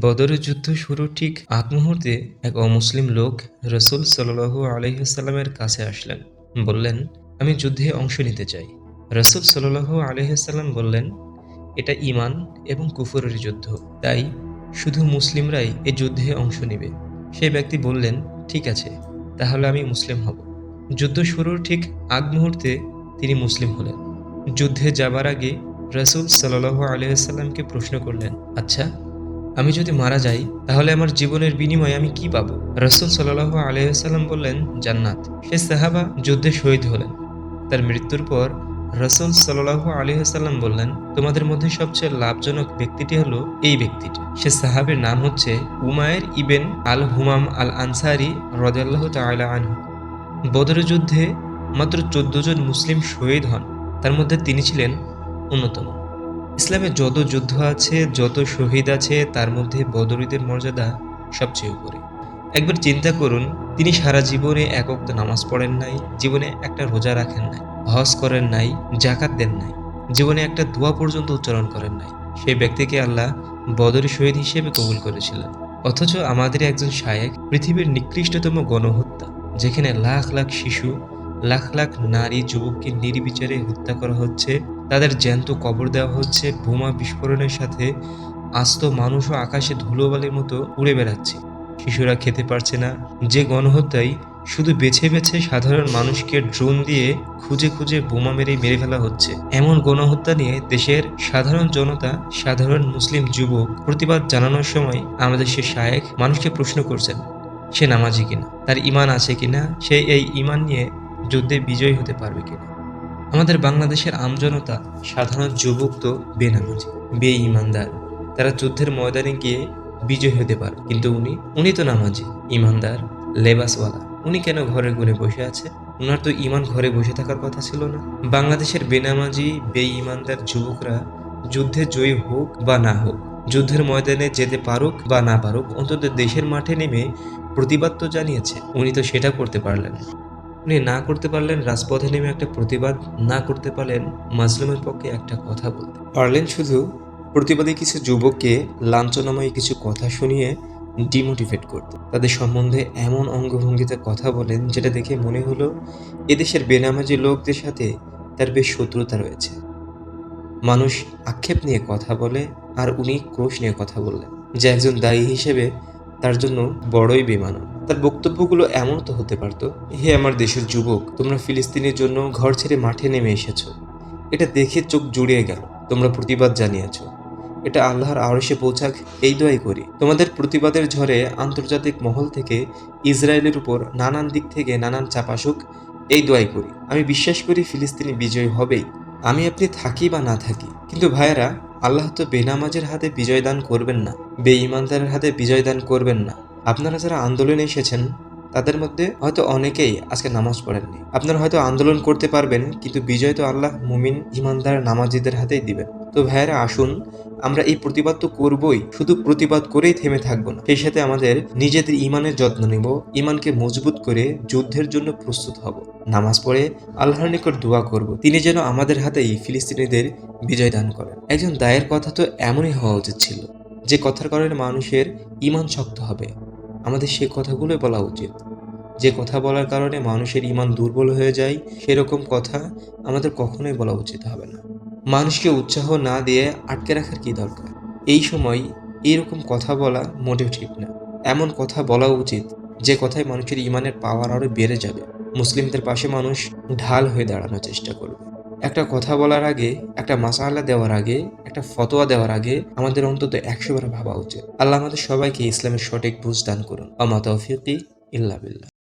বদরের যুদ্ধ শুরুর ঠিক আগ মুহূর্তে এক অমুসলিম লোক রসুল সাল্লাহ আলহিহাস্লামের কাছে আসলেন। বললেন, আমি যুদ্ধে অংশ নিতে চাই। রসুল সাল্লাহ আলহিহাস্লাম বললেন, এটা ইমান এবং কুফরের যুদ্ধ। তাই শুধু মুসলিমরাই এ যুদ্ধে অংশ নেবে। সেই ব্যক্তি বললেন, ঠিক আছে, তাহলে আমি মুসলিম হব। যুদ্ধ শুরুর ঠিক আগ মুহূর্তে তিনি মুসলিম হলেন। যুদ্ধে যাবার আগে রসুল সাল্লাহ আলহিহাস্লামকে প্রশ্ন করলেন আচ্ছা আমি যদি মারা যাই, তাহলে আমার জীবনের বিনিময়ে আমি কি পাবো? রসুল সাল্লাহ আলহাম বললেন, জান্নাত। সে সাহাবা যুদ্ধে শহীদ হলেন। তার মৃত্যুর পর রসুল সাল্লাহ আলহাম বললেন, তোমাদের মধ্যে সবচেয়ে লাভজনক ব্যক্তিটি হলো এই ব্যক্তিটি। সে সাহাবের নাম হচ্ছে উমায়ের ইবেন আল হুমাম আল আনসারি রদাল্লাহ তালা আনহু। বদরের যুদ্ধে মাত্র চোদ্দ জন মুসলিম শহীদ হন। তার মধ্যে তিনি ছিলেন অন্যতম। ইসলামে যত যুদ্ধ আছে, যত শহীদ আছে, তার মধ্যে বদরীদের মর্যাদা সবচেয়ে উপরে। একবার চিন্তা করুন, তিনি সারা জীবনে একক নামাজ পড়েন নাই, জীবনে একটা রোজা রাখেন নাই, হজ করেন নাই জাকাত দেন নাই, জীবনে একটা দোয়া পর্যন্ত উচ্চারণ করেন নাই। সেই ব্যক্তিকে আল্লাহ বদরি শহীদ হিসেবে কবুল করেছিলেন। অথচ আমাদের একজন শায়েক পৃথিবীর নিকৃষ্টতম গণহত্যা, যেখানে লাখ লাখ শিশু লাখ লাখ নারী, যুবককে নির্বিচারে হত্যা করা হচ্ছে। তাদের জ্যান্ত কবর দেওয়া হচ্ছে। বোমা বিস্ফোরণের সাথে আস্ত মানুষও আকাশে ধুলোবালির মতো উড়ে বেড়াচ্ছে। শিশুরা খেতে পারছে না। যে গণহত্যায় শুধু বেছে বেছে সাধারণ মানুষকে ড্রোন দিয়ে খুঁজে খুঁজে বোমা মেরে মেরে ফেলা হচ্ছে। এমন গণহত্যা নিয়ে দেশের সাধারণ জনতা, সাধারণ মুসলিম যুবক প্রতিবাদ জানানোর সময় আমাদের সে শায়েক মানুষকে প্রশ্ন করছেন, সে নামাজি কিনা? তার ইমান আছে কিনা? সে এই ইমান নিয়ে যুদ্ধে বিজয়ী হতে পারবে কিনা? আমাদের বাংলাদেশের আমজনতা সাধারণ যুবক তো বেনামাজি বে ইমানদার তারা যুদ্ধের ময়দানে গিয়ে বিজয় হতে পারে। কিন্তু উনি উনি তো নামাজি, ইমানদার, লেবাসওয়ালা। উনি কেন ঘরে ঘুরে বসে আছে? ওনার তো ইমান ঘরে বসে থাকার কথা ছিল না। বাংলাদেশের বেনামাজি বে ইমানদার যুবকরা যুদ্ধে জয়ী হোক বা না হোক, যুদ্ধের ময়দানে যেতে পারুক বা না পারুক, অন্তত দেশের মাঠে নেমে প্রতিবাদ তো জানিয়েছে। উনি তো সেটা করতে পারলেন উনি না করতে পারলেন রাজপথে নেমে একটা প্রতিবাদ, না করতে পারলেন মাজলুমের পক্ষে একটা কথা বলতে। পারলেন শুধু প্রতিবাদী কিছু যুবককে লাঞ্ছনাময় কিছু কথা শুনিয়ে ডিমোটিভেট করতে। তাদের সম্বন্ধে এমন অঙ্গভঙ্গিতে কথা বলেন যেটা দেখে মনে হলো এদেশের বেনামাজি লোকদের সাথে তার বেশ শত্রুতা রয়েছে। মানুষ আক্ষেপ নিয়ে কথা বলে আর উনি ক্রোশ নিয়ে কথা বললেন। যে একজন দায়ী হিসেবে তার জন্য বড়ই বেমানান। তার বক্তব্যগুলো এমন তো হতে পারতো, হে আমার দেশের যুবক, তোমরা ফিলিস্তিনের জন্য ঘর ছেড়ে মাঠে নেমে এসেছ। এটা দেখে চোখ জুড়িয়ে গেল, তোমরা প্রতিবাদ জানিয়েছো। এটা আল্লাহর আরশে পৌঁছাক, এই দোয়াই করি। তোমাদের প্রতিবাদের ঝড়ে আন্তর্জাতিক মহল থেকে ইসরায়েলের উপর নানান দিক থেকে নানান চাপাসুক এই দোয়াই করি। আমি বিশ্বাস করি ফিলিস্তিনি বিজয় হবেই। আমি আপনি থাকি বা না থাকি। কিন্তু ভাইয়েরা আল্লাহ তো বেনামাজের হাতে বিজয় দান করবেন না বেঈমানদারের হাতে বিজয় দান করবেন না। আপনারা যারা আন্দোলনে এসেছেন তাদের মধ্যে হয়তো অনেকেই আজকে নামাজ পড়েননি। আপনারা হয়তো আন্দোলন করতে পারবেন, কিন্তু বিজয় তো আল্লাহ মুমিন ইমানদার নামাজিদের হাতেই দিবেন। তো ভাইয়েরা, আসুন, আমরা এই প্রতিবাদ তো করবই, শুধু প্রতিবাদ করেই থেমে থাকব না। সেই সাথে আমাদের নিজেদের ইমানের যত্ন নেব, ইমানকে মজবুত করে যুদ্ধের জন্য প্রস্তুত হব। নামাজ পড়ে আল্লাহর নিকট দোয়া করব, তিনি যেন আমাদের হাতেই ফিলিস্তিনিদের বিজয় দান করেন। একজন দায়ের কথা তো এমনই হওয়া উচিত ছিল, যে কথার কারণে মানুষের ইমান শক্ত হবে। আমাদের সে কথাগুলোই বলা উচিত। যে কথা বলার কারণে মানুষের ইমান দুর্বল হয়ে যায়, সেরকম কথা আমাদের কখনোই বলা উচিত হবে না। মানুষকে উৎসাহ না দিয়ে আটকে রাখার কি দরকার? এই সময় এইরকম কথা বলা মোটেও ঠিক না। এমন কথা বলা উচিত, যে কথায় মানুষের ইমানের পাওয়ার আরও বেড়ে যাবে। মুসলিমদের পাশে মানুষ ঢাল হয়ে দাঁড়ানোর চেষ্টা করবে। একটা কথা বলার আগে, একটা মাসালা দেওয়ার আগে, একটা ফতোয়া দেওয়ার আগে আমাদের অন্তত একশো বার ভাবা উচিত। আল্লাহ আমাদের সবাইকে ইসলামের সঠিক বুঝ দান করুন। আমা তৌফিকি ইল্লা